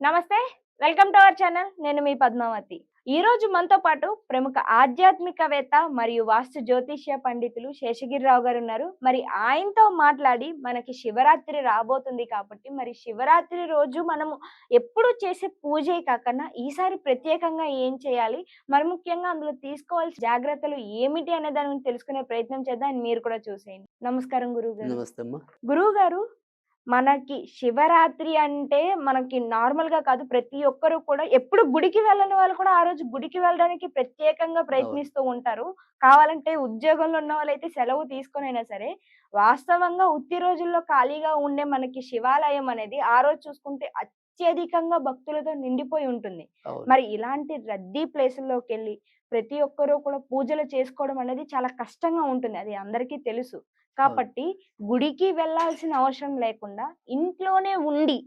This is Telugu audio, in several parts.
నమస్తే వెల్కమ్ టు అవర్ ఛానల్. నేను మీ పద్మావతి. ఈ రోజు మనతో పాటు ప్రముఖ ఆధ్యాత్మికవేత్త మరియు వాస్తు జ్యోతిష్య పండితులు శేషగిరిరావు గారు ఉన్నారు. మరి ఆయనతో మాట్లాడి మనకి శివరాత్రి రాబోతుంది కాబట్టి మరి శివరాత్రి రోజు మనము ఎప్పుడు చేసే పూజే కాకుండా ఈసారి ప్రత్యేకంగా ఏం చేయాలి? మరి ముఖ్యంగా అందులో తీసుకోవాల్సిన జాగ్రత్తలు ఏమిటి అనే దాని గురించి తెలుసుకునే ప్రయత్నం చేద్దాం. అని మీరు కూడా చూసేయండి. నమస్కారం గురువు గారు గురువు గారు మనకి శివరాత్రి అంటే మనకి నార్మల్గా కాదు. ప్రతి ఒక్కరు కూడా ఎప్పుడు గుడికి వెళ్ళని వాళ్ళు కూడా ఆ రోజు గుడికి వెళ్ళడానికి ప్రత్యేకంగా ప్రయత్నిస్తూ ఉంటారు. కావాలంటే ఉద్యోగంలో ఉన్న వాళ్ళైతే సెలవు తీసుకొనైనా సరే వాస్తవంగా ఉత్తి రోజుల్లో ఖాళీగా ఉండే మనకి శివాలయం అనేది ఆ రోజు చూసుకుంటే అత్యధికంగా భక్తులతో నిండిపోయి ఉంటుంది. మరి ఇలాంటి రద్దీ ప్లేసుల్లోకి వెళ్ళి ప్రతి ఒక్కరూ కూడా పూజలు చేసుకోవడం అనేది చాలా కష్టంగా ఉంటుంది. అది అందరికీ తెలుసు. కాబట్టి గుడికి వెళ్ళాల్సిన అవసరం లేకుండా ఇంట్లోనే ఉండి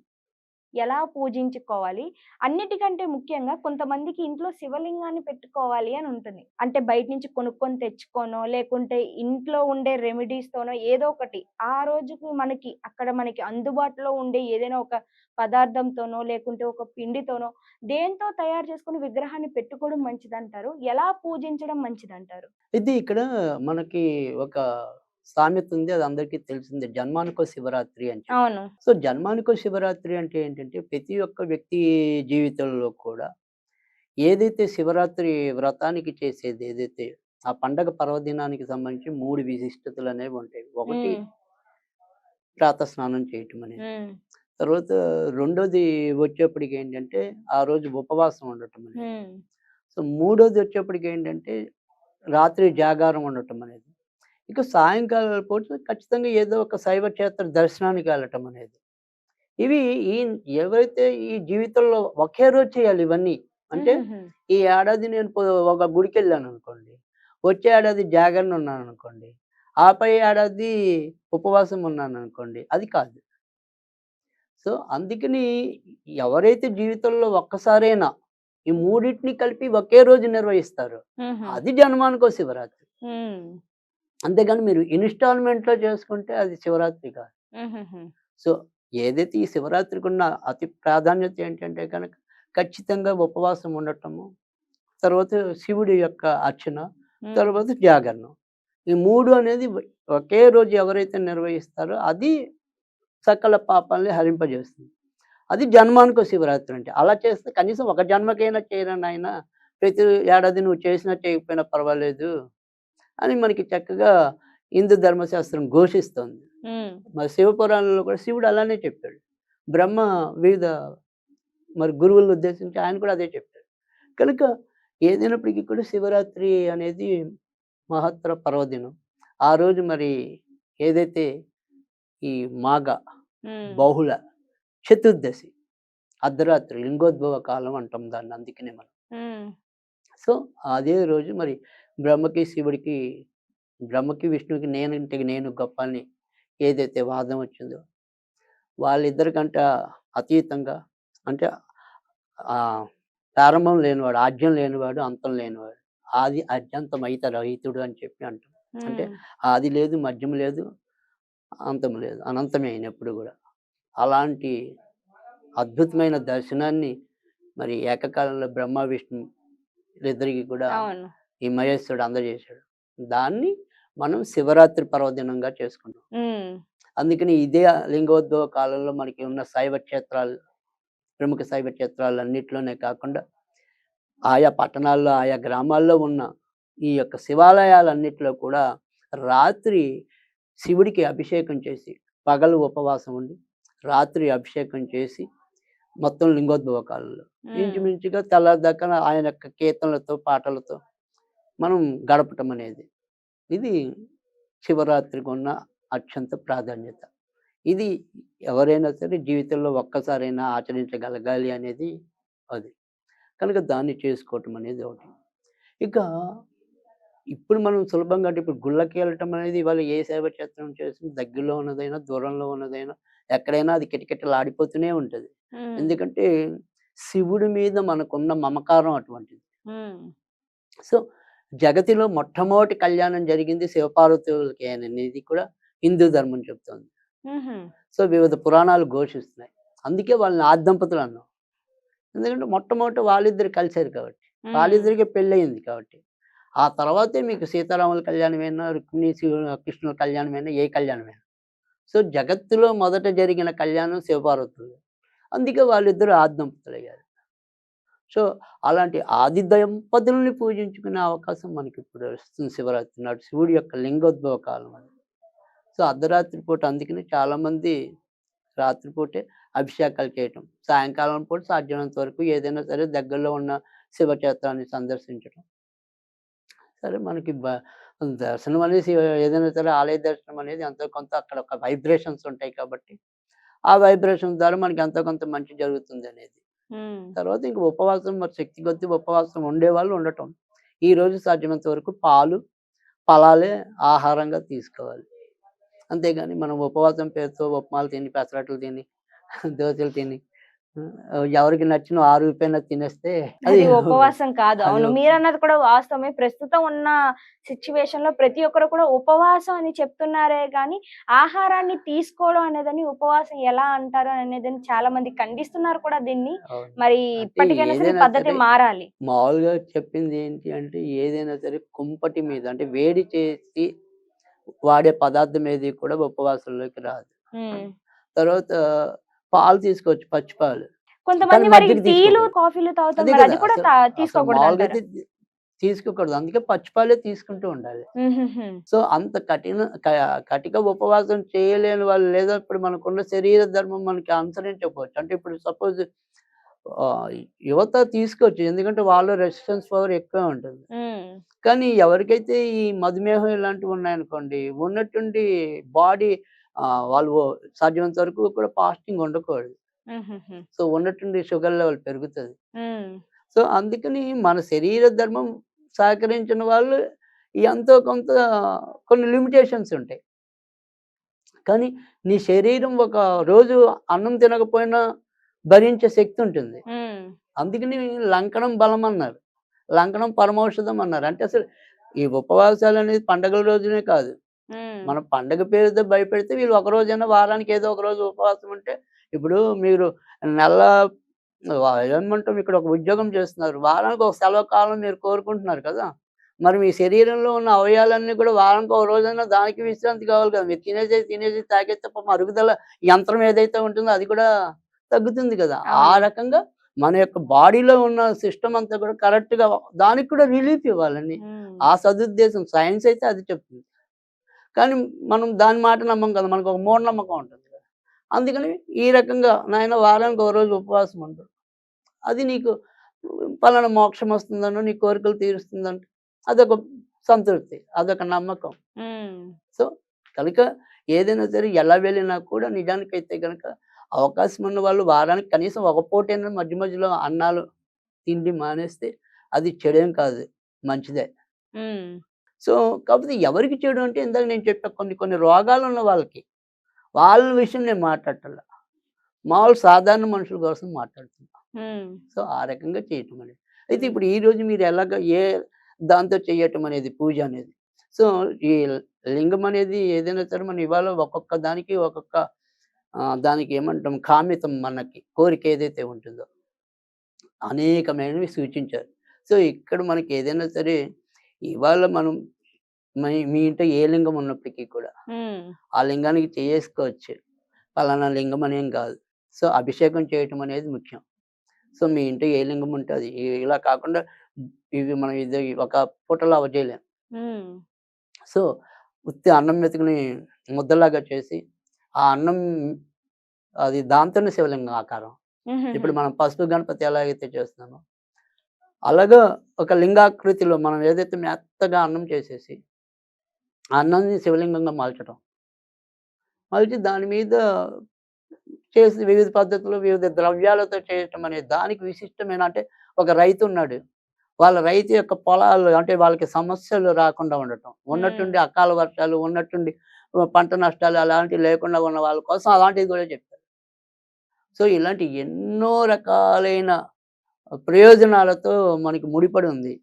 ఎలా పూజించుకోవాలి? అన్నిటికంటే ముఖ్యంగా కొంతమందికి ఇంట్లో శివలింగాన్ని పెట్టుకోవాలి అని ఉంటుంది. అంటే బయట నుంచి కొనుక్కొని తెచ్చుకోనో లేకుంటే ఇంట్లో ఉండే రెమెడీస్ తోనో ఏదో ఒకటి. ఆ రోజుకి మనకి అక్కడ మనకి అందుబాటులో ఉండే ఏదైనా ఒక పదార్థంతోనో లేకుంటే ఒక పిండితోనో దేంతో తయారు చేసుకుని విగ్రహాన్ని పెట్టుకోవడం మంచిదంటారు? ఎలా పూజించడం మంచిదంటారు? ఇది ఇక్కడ మనకి ఒక సామెత ఉంది అది అందరికీ తెలిసిందే. జన్మానికో శివరాత్రి అని. అవును. సో జన్మానికో శివరాత్రి అంటే ఏంటంటే ప్రతి ఒక్క వ్యక్తి జీవితంలో కూడా ఏదైతే శివరాత్రి వ్రతానికి చేసేది ఏదైతే ఆ పండగ పర్వదినానికి సంబంధించి మూడు విశిష్టతలు అనేవి ఉంటాయి. ఒకటి ప్రాత స్నానం చేయటం అనేది. తర్వాత రెండోది వచ్చేప్పటికి ఏంటంటే ఆ రోజు ఉపవాసం ఉండటం అనేది. సో మూడోది వచ్చేప్పటికి ఏంటంటే రాత్రి జాగారం ఉండటం అనేది. ఇక సాయంకాలం పూట ఖచ్చితంగా ఏదో ఒక శైవ క్షేత్ర దర్శనానికి వెళ్ళటం అనేది. ఇవి ఈ ఎవరైతే ఈ జీవితంలో ఒకే రోజు చేయాలి ఇవన్నీ అంటే ఈ ఏడాది నేను ఒక గుడికి వెళ్ళాను అనుకోండి వచ్చే ఏడాది జాగరణ ఉన్నాను అనుకోండి ఆపై ఏడాది ఉపవాసం ఉన్నాను అనుకోండి అది కాదు. సో అందుకని ఎవరైతే జీవితంలో ఒక్కసారైనా ఈ మూడింటిని కలిపి ఒకే రోజు నిర్వహిస్తారు అది జన్మానికో శివరాత్రి. అంతేగాని మీరు ఇన్స్టాల్మెంట్లో చేసుకుంటే అది శివరాత్రి కాదు. సో ఏదైతే ఈ శివరాత్రికి ఉన్న అతి ప్రాధాన్యత ఏంటంటే కనుక ఖచ్చితంగా ఉపవాసం ఉండటము తర్వాత శివుడి యొక్క అర్చన తర్వాత జాగరణం. ఈ మూడు అనేది ఒకే రోజు ఎవరైతే నిర్వహిస్తారో అది సకల పాపాలని హరింపజేస్తుంది. అది జన్మానికో శివరాత్రి అంటే. అలా చేస్తే కనీసం ఒక జన్మకైనా చేయరని ఆయన ప్రతి ఏడాది నువ్వు చేసినా చేయకపోయినా పర్వాలేదు అని మనకి చక్కగా హిందూ ధర్మశాస్త్రం ఘోషిస్తోంది. మరి శివపురాణంలో కూడా శివుడు అలానే చెప్పాడు. బ్రహ్మ వివిధ మరి గురువులను ఉద్దేశించి ఆయన కూడా అదే చెప్పాడు. కనుక ఏదైనప్పటికీ కూడా శివరాత్రి అనేది మహత్తర పర్వదినం. ఆ రోజు మరి ఏదైతే ఈ మాఘ బహుళ చతుర్దశి అర్ధరాత్రి లింగోద్భవ కాలం అంటాం దాన్ని అందుకనే మనం. సో అదే రోజు మరి బ్రహ్మకి శివుడికి బ్రహ్మకి విష్ణువుకి నేనంటే నేను గొప్ప అని ఏదైతే వాదం వచ్చిందో వాళ్ళిద్దరికంట అతీతంగా అంటే ప్రారంభం లేనివాడు ఆద్యం లేనివాడు అంతం లేనివాడు ఆది అత్యంతం అయిత రహితుడు అని చెప్పి అంటాం. అంటే ఆది లేదు మధ్యం లేదు అంతం లేదు అనంతమే అయినప్పుడు కూడా. అలాంటి అద్భుతమైన దర్శనాన్ని మరి ఏకకాలంలో బ్రహ్మ విష్ణు ఇద్దరికి కూడా ఈ మహేశ్వరుడు అందజేశాడు. దాన్ని మనం శివరాత్రి పర్వదినంగా చేసుకుంటాం. అందుకని ఇదే లింగోద్భవ కాలంలో మనకి ఉన్న శైవ క్షేత్రాలు ప్రముఖ శైవ క్షేత్రాలు అన్నిట్లోనే కాకుండా ఆయా పట్టణాల్లో ఆయా గ్రామాల్లో ఉన్న ఈ యొక్క శివాలయాలన్నిటిలో కూడా రాత్రి శివుడికి అభిషేకం చేసి పగలు ఉపవాసం ఉండి రాత్రి అభిషేకం చేసి మొత్తం లింగోద్భవ కాలంలో ఇంచుమించుగా తెల్లదాకా ఆయన యొక్క కీర్తనలతో పాటలతో మనం గడపటం అనేది. ఇది శివరాత్రికి ఉన్న అత్యంత ప్రాధాన్యత. ఇది ఎవరైనా సరే జీవితంలో ఒక్కసారైనా ఆచరించగలగాలి అనేది అది. కనుక దాన్ని చేసుకోవటం అనేది ఒకటి. ఇక ఇప్పుడు మనం శుభ్రంగా అంటే ఇప్పుడు గుళ్ళకి వెళ్ళటం అనేది ఇవాళ ఏ సేవ క్షేత్రం చేసిన దగ్గరలో ఉన్నదైనా దూరంలో ఉన్నదైనా ఎక్కడైనా అది కిటకిటలు ఆడిపోతూనే ఉంటుంది ఎందుకంటే శివుడి మీద మనకున్న మమకారం అటువంటిది. సో జగతిలో మొట్టమొదటి కళ్యాణం జరిగింది శివపార్వతులకి అనేది కూడా హిందూ ధర్మం చెప్తోంది. సో వివిధ పురాణాలు ఘోషిస్తున్నాయి. అందుకే వాళ్ళని ఆద్దంపతులు అన్నాం. ఎందుకంటే మొట్టమొదట వాళ్ళిద్దరు కలిశారు కాబట్టి. వాళ్ళిద్దరికి పెళ్ళయింది కాబట్టి. ఆ తర్వాతే మీకు సీతారాముల కళ్యాణమైనా రుక్మిణి కృష్ణుల కళ్యాణమైనా ఏ కళ్యాణమైనా? సో జగత్తులో మొదట జరిగిన కళ్యాణం శివపార్వతులు అందుకే వాళ్ళిద్దరూ ఆది సో అలాంటి ఆది దంపతులని పూజించుకునే అవకాశం మనకి ఇప్పుడు వస్తుంది శివరాత్రి నాడు. శివుడి యొక్క లింగోద్భవ కాలం అది. సో అర్ధరాత్రి పూట అందుకని చాలామంది రాత్రిపూటే అభిషేకాలు చేయటం సాయంకాలం పూట సాధ్యమైనంత వరకు ఏదైనా సరే దగ్గరలో ఉన్న శివక్షేత్రాన్ని సందర్శించడం సరే మనకి దర్శనం శివ- ఏదైనా సరే ఆలయ దర్శనం అనేది ఎంతో కొంత అక్కడ ఒక వైబ్రేషన్స్ ఉంటాయి కాబట్టి ఆ వైబ్రేషన్ ద్వారా మనకి ఎంతో కొంత మంచి జరుగుతుంది అనేది. తర్వాత ఇంక ఉపవాసం మరి శక్తి కొద్ది ఉపవాసం ఉండేవాళ్ళు ఉండటం. ఈ రోజు సాధ్యమైనంత వరకు పాలు ఫలాలే ఆహారంగా తీసుకోవాలి. అంతేగాని మనం ఉపవాసం పేరుతో ఉప్మాలు తిని పెసరట్లు తిని దోశలు తిని ఎవరికి నచ్చిన ఆరు రూపాయలు తినేస్తే అది ఉపవాసం కాదు. అవును మీరు అన్నది కూడా వాస్తవమే. ప్రస్తుతం ఉన్న సిచ్యువేషన్లో ప్రతి ఒక్కరు కూడా ఉపవాసం అని చెప్తున్నారే కానీ ఆహారాన్ని తీసుకోవడం అనేదని ఉపవాసం ఎలా అంటారు అనేది చాలా మంది ఖండిస్తున్నారు కూడా దీన్ని. మరి ఇప్పటికైనా సరే పద్ధతి మారాలి. మామూలుగా చెప్పింది ఏంటి అంటే ఏదైనా సరే కుంపటి మీద అంటే వేడి చేసి వాడే పదార్థం ఏది కూడా ఉపవాసంలోకి రాదు. తర్వాత పాలు తీసుకోవచ్చు పచ్చి పాలు. కొంతమంది మరి టీలు తీసుకోకూడదు. కాఫీలు అదే కూడా తీసుకోకూడదు అందుకే పచ్చిపాలే తీసుకుంటూ ఉండాలి. సో అంత కఠిన కటిక ఉపవాసం చేయలేని వాళ్ళు లేదా ఇప్పుడు మనకున్న శరీర ధర్మం మనకి అనుసరించకపోవచ్చు. అంటే ఇప్పుడు సపోజ్ యువత తీసుకోవచ్చు. ఎందుకంటే వాళ్ళ రెసిస్టెన్స్ పవర్ ఎక్కువ ఉంటుంది. కానీ ఎవరికైతే ఈ మధుమేహం ఇలాంటివి ఉన్నాయనుకోండి ఉన్నట్టుండి బాడీ వాళ్ళు సాధ్యమైనంత వరకు కూడా ఫాస్టింగ్ ఉండకూడదు. సో ఉన్నట్టుండి షుగర్ లెవెల్ పెరుగుతుంది. సో అందుకని మన శరీర ధర్మం సహకరించిన వాళ్ళు ఎంతో కొంత కొన్ని లిమిటేషన్స్ ఉంటాయి కానీ నీ శరీరం ఒక రోజు అన్నం తినకపోయినా భరించే శక్తి ఉంటుంది. అందుకని లంకనం బలం అన్నారు లంకనం పరమౌషధం అన్నారు అంటే అసలు ఈ ఉపవాసాలు అనేది పండగల రోజునే కాదు. మన పండగ పేరుతో భయపెడితే వీళ్ళు ఒక రోజైనా వారానికి ఏదో ఒక రోజు ఉపవాసం ఉంటే ఇప్పుడు మీరు నెల ఏమంటాం ఇక్కడ ఒక ఉద్యోగం చేస్తున్నారు. వారానికి ఒక సెలవు కాలం మీరు కోరుకుంటున్నారు కదా! మరి మీ శరీరంలో ఉన్న అవయవాలన్నీ కూడా వారానికి ఒక రోజైనా దానికి విశ్రాంతి కావాలి కదా! మీరు తినేసి తినేసి తాగే తప్ప మరుగుదల యంత్రం ఏదైతే ఉంటుందో అది కూడా తగ్గుతుంది కదా! ఆ. రకంగా మన యొక్క బాడీలో ఉన్న సిస్టమ్ అంతా కూడా correct గా దానికి కూడా రిలీఫ్ ఇవ్వాలని. ఆ సదుద్దేశం సైన్స్ అయితే అది చెప్తుంది. కానీ మనం దాని మాట నమ్మం కదా మనకు ఒక మూఢనమ్మకం ఉంటుంది కదా అందుకని ఈ రకంగా నాయన వారానికి ఒక రోజు ఉపవాసం ఉంటుంది అది నీకు పలానా మోక్షం వస్తుందనో నీ కోరికలు తీరుస్తుందంటే అదొక సంతృప్తి అదొక నమ్మకం. సో కనుక ఏదైనా సరే ఎలా వెళ్ళినా కూడా నిజానికైతే కనుక అవకాశం ఉన్న వాళ్ళు వారానికి కనీసం ఒక పూటైనా మధ్య మధ్యలో అన్నాలు తిండి మానేస్తే అది చెడేం కాదు మంచిదే. సో కాకపోతే ఎవరికి చెడు అంటే ఇందాక నేను చెప్పా కొన్ని కొన్ని రోగాలు ఉన్న వాళ్ళకి. వాళ్ళ విషయం నేను మాట్లాడటల్లా మామూలు సాధారణ మనుషుల కోసం మాట్లాడుతున్నా. సో ఆ రకంగా చేయటం అనేది. అయితే ఇప్పుడు ఈ రోజు మీరు ఎలాగ ఏ దాంతో చేయటం అనేది పూజ అనేది? సో ఈ లింగం అనేది ఏదైనా సరే మనం ఇవాళ ఒక్కొక్క దానికి ఒక్కొక్క దానికి ఏమంటాం కామితం మనకి కోరిక ఏదైతే ఉంటుందో. అనేకమైనవి సూచించారు. సో ఇక్కడ మనకి ఏదైనా సరే ఇవాళ మనం మీ- ఇంట్లో ఏ లింగం ఉన్నప్పటికీ కూడా. ఆ లింగానికి చేసుకోవచ్చు పలానా లింగం అనేం కాదు సో అభిషేకం చేయటం అనేది ముఖ్యం సో మీ ఇంట్లో ఏ లింగం ఉంటుంది ఇలా కాకుండా ఇవి మనం ఇది ఒక పూటలో అవజేయలేం. సో ఉత్తి అన్నం మెతుకుని ముద్దలాగా చేసి ఆ అన్నం అది దాంతోనే శివలింగం ఆకారం ఇప్పుడు. మనం పసుపు గణపతి ఎలాగైతే చేస్తున్నామో అలాగా ఒక లింగాకృతిలో మనం ఏదైతే మెత్తగా అన్నం చేసేసి ఆ అన్నాన్ని శివలింగంగా మలచడం మలిచి దాని మీద చేసి వివిధ పద్ధతులు వివిధ ద్రవ్యాలతో చేయటం అనేది దానికి విశిష్టమైన అంటే ఒక రైతు ఉన్నాడు. వాళ్ళ రైతు యొక్క పొలాలు అంటే వాళ్ళకి సమస్యలు రాకుండా ఉండటం. ఉన్నట్టుండి అకాల వర్షాలు ఉన్నట్టుండి పంట నష్టాలు అలాంటివి లేకుండా ఉన్న వాళ్ళ కోసం అలాంటివి కూడా చెప్పారు. సో ఇలాంటి ఎన్నో రకాలైన ప్రయోజనాలతో మనకి ముడిపడి ఉంది.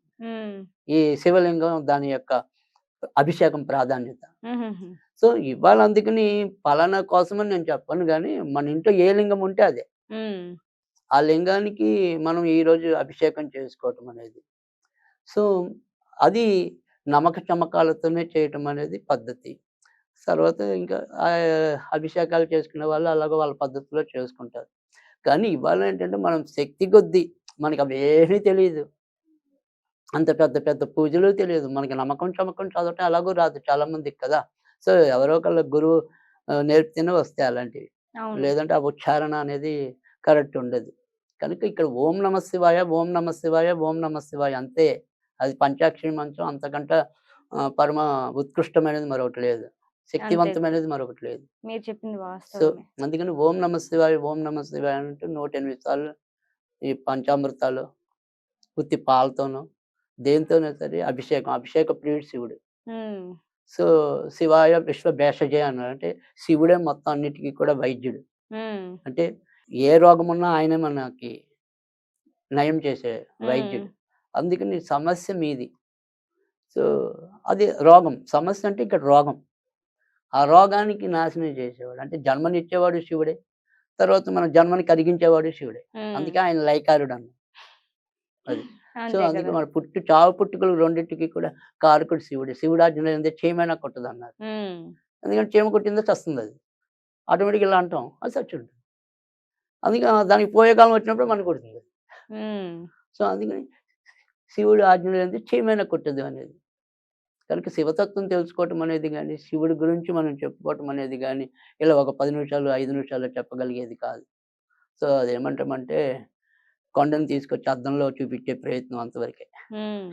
ఈ శివలింగం దాని యొక్క అభిషేకం ప్రాధాన్యత. సో ఇవాళ అందుకని పలానా కోసమని నేను చెప్పను కానీ మన ఇంట్లో ఏ లింగం ఉంటే అదే. ఆ లింగానికి మనం ఈరోజు అభిషేకం చేసుకోవటం అనేది సో అది నమ్మక చమకాలతోనే చేయటం అనేది పద్ధతి తర్వాత ఇంకా ఆ అభిషేకాలు చేసుకునే వాళ్ళు అలాగ వాళ్ళ పద్ధతిలో చేసుకుంటారు కానీ ఇవాళ ఏంటంటే మనం శక్తి కొద్దీ మనకి అవేమీ తెలియదు అంత పెద్ద పెద్ద పూజలు తెలియదు మనకి నమ్మకం చమకం చదవటం ఎలాగో రాదు చాలా మందికి కదా. సో ఎవరో ఒకళ్ళ గురువు నేర్పితేనే వస్తాయి అలాంటివి. లేదంటే ఆ ఉచ్చారణ అనేది కరెక్ట్ ఉండదు. కనుక ఇక్కడ ఓం నమ శివాయ ఓం నమ శివాయ ఓం నమ శివాయ అంతే. అది పంచాక్షరి మంత్రం అంతకంటే పరమ ఉత్కృష్టమైనది మరొకటి లేదు. శక్తివంతమైనది మరొకటి లేదు. మీరు చెప్పింది సో అందుకని ఓం నమ శివాయ ఓం నమ శివాయ అంటే నూట ఎనిమిది సార్లు ఈ పంచామృతాలు ఉత్తి పాలతోనూ దేనితోనే సరే అభిషేకం అభిషేక ప్రియుడు శివుడు. సో శివాయ విశ్వ భేషజయ అన్నారు. అంటే శివుడే మొత్తం అన్నిటికీ కూడా వైద్యుడు. అంటే ఏ రోగం ఉన్నా ఆయనే మనకి నయం చేసే వైద్యుడు. అందుకని సమస్య మీది. సో అది రోగం. సమస్య అంటే ఇక్కడ రోగం. ఆ రోగానికి నాశనం చేసేవాడు. అంటే జన్మనిచ్చేవాడు శివుడే. తర్వాత మన జన్మని కలిగించేవాడు శివుడే. అందుకే ఆయన లైకారుడు అన్న అది. సో అందుకే మన పుట్టు చావు పుట్టుకలు రెండింటికి కూడా కారకుడు శివుడు. శివుడు ఆజ్ఞ ఏంటంటే చీమైనా కొట్టదు అన్నారు ఎందుకంటే చీమ కొట్టిందో చస్తుంది అది. ఆటోమేటిక్ ఇలా అంటాం. అది ఉంటుంది అందుకే దానికి పోయే కాలం వచ్చినప్పుడు మనకు కొడుతుంది. సో అందుకని శివుడు ఆజ్ఞ ఏంటంటే చీమైనా కొట్టదు అనేది. కనుక శివతత్వం తెలుసుకోవటం అనేది కానీ శివుడి గురించి మనం చెప్పుకోవటం అనేది కానీ ఇలా ఒక పది నిమిషాలు ఐదు నిమిషాలు చెప్పగలిగేది కాదు. సో అది ఏమంటామంటే కొండను తీసుకొచ్చి అద్దంలో చూపించే ప్రయత్నం అంతవరకే.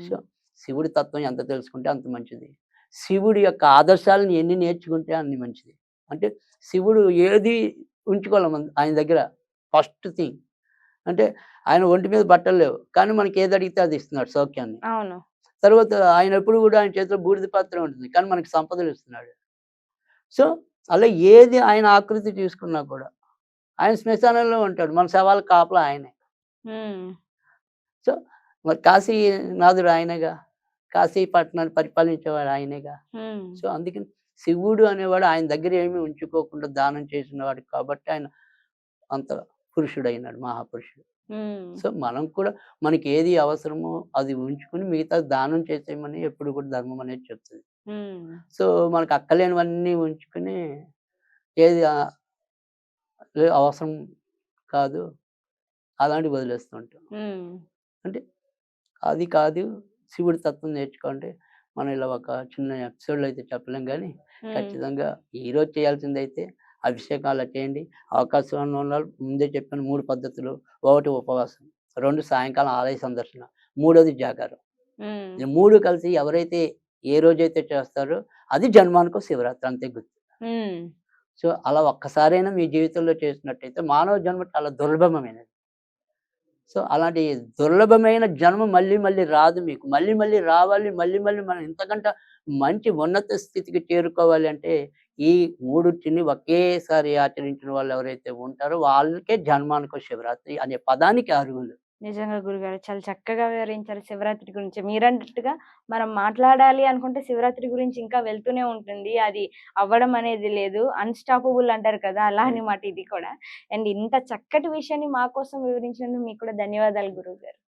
సో శివుడి తత్వం ఎంత తెలుసుకుంటే అంత మంచిది. శివుడి యొక్క ఆదర్శాలను ఎన్ని నేర్చుకుంటే అన్ని మంచిది. అంటే శివుడు ఏది ఉంచుకోవాలి మన ఆయన దగ్గర ఫస్ట్ థింగ్. అంటే ఆయన ఒంటి మీద బట్టలు లేవు. కానీ మనకి ఏది అడిగితే అది ఇస్తున్నాడు సౌఖ్యాన్ని. అవును. తర్వాత ఆయన ఎప్పుడు కూడా ఆయన చేతిలో బూడిద పాత్ర ఉంటుంది. కానీ మనకి సంపదలు ఇస్తున్నాడు. సో అలా ఏది ఆయన ఆకృతి తీసుకున్నా కూడా ఆయన శ్మశానంలో ఉంటాడు. మన శవాల కాపలా ఆయనే. ఉమ్, మరి కాశీ నాథుడు ఆయనగా కాశీ పట్టణాన్ని పరిపాలించేవాడు ఆయనేగా. సో అందుకని శివుడు అనేవాడు ఆయన దగ్గర ఏమీ ఉంచుకోకుండా దానం చేసినవాడు కాబట్టి ఆయన అంత పురుషుడు అయినాడు మహాపురుషుడు సో మనం కూడా మనకి ఏది అవసరమో అది ఉంచుకుని మిగతా దానం చేసేయమని ఎప్పుడు కూడా ధర్మం అనేది చెప్తుంది. సో మనకు అక్కలేనివన్నీ ఉంచుకుని ఏది అవసరం కాదు అలాంటివి వదిలేస్తుంటాం ఉమ్, అది కాదు శివుడి తత్వం నేర్చుకోండి మనం ఇలా ఒక చిన్న ఎపిసోడ్లో అయితే చెప్పలేం కానీ ఖచ్చితంగా ఈరోజు చేయాల్సింది అయితే అభిషేకాలు చేయండి అవకాశం ఉన్న వాళ్ళు ముందే చెప్పిన మూడు పద్ధతులు. ఒకటి ఉపవాసం రెండు సాయంకాలం ఆలయ సందర్శన మూడోది జాగారం. మూడు కలిసి ఎవరైతే ఏ రోజైతే చేస్తారో అది జన్మానికో శివరాత్రి అంతే గుర్తు. సో అలా ఒక్కసారైనా మీ జీవితంలో చేసినట్టయితే మానవ జన్మ చాలా దుర్లభమైనది. సో అలాంటి దుర్లభమైన జన్మ మళ్ళీ మళ్ళీ రాదు మీకు. మళ్ళీ మళ్ళీ రావాలి. మళ్ళీ మళ్ళీ మనం ఇంతకంటే మంచి ఉన్నత స్థితికి చేరుకోవాలి అంటే ఈ మూడుటిని ఒకేసారి ఆచరించిన వాళ్ళు ఎవరైతే ఉంటారో వాళ్ళకే జన్మానికో శివరాత్రి అనే పదానికి అర్హులు. నిజంగా గురుగారు చాలా చక్కగా వివరించారు శివరాత్రి గురించి. మీరన్నట్టుగా మనం మాట్లాడాలి అనుకుంటే శివరాత్రి గురించి ఇంకా వెళ్తూనే ఉంటుంది. అది అవ్వడం అనేది లేదు. అన్స్టాపబుల్ అంటారు కదా అలా అనమాట ఇది కూడా. అండ్ ఇంత చక్కటి విషయాన్ని మా కోసం వివరించినందుకు మీకు కూడా ధన్యవాదాలు గురువు గారు